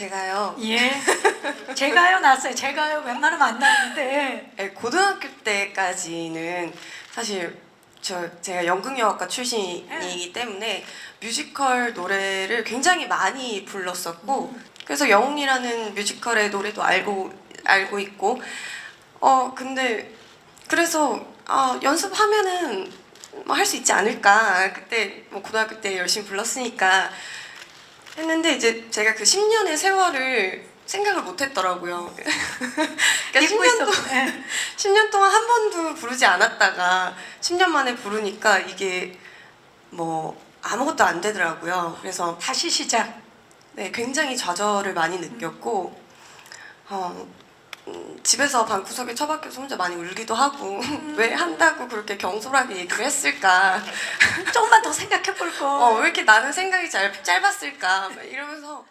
제가요 예. 제가요 났어요. 제가요 웬만하면 안 나는데. 예, 고등학교 때까지는 사실 저 제가 연극영화과 출신이기 때문에 뮤지컬 노래를 굉장히 많이 불렀었고 그래서 영웅이라는 뮤지컬의 노래도 알고 알고 있고 어 근데 그래서 아 연습하면은 뭐 할 수 있지 않을까 그때 뭐 고등학교 때 열심히 불렀으니까 이제 제가 그 10년의 세월을 생각을 못 했더라고요. 그러니까 잊고 10년 동안 있었고. 예. 10년 동안 한 번도 부르지 않았다가 10년 만에 부르니까 이게 뭐 아무것도 안 되더라고요. 그래서 다시 시작. 네, 굉장히 좌절을 많이 느꼈고 어, 음, 집에서 방구석에 처박혀서 혼자 많이 울기도 하고 왜 한다고 그렇게 경솔하게 얘기를 했을까 생각해 볼 거. 어, 왜 이렇게 나는 생각이 짧, 짧았을까 막 이러면서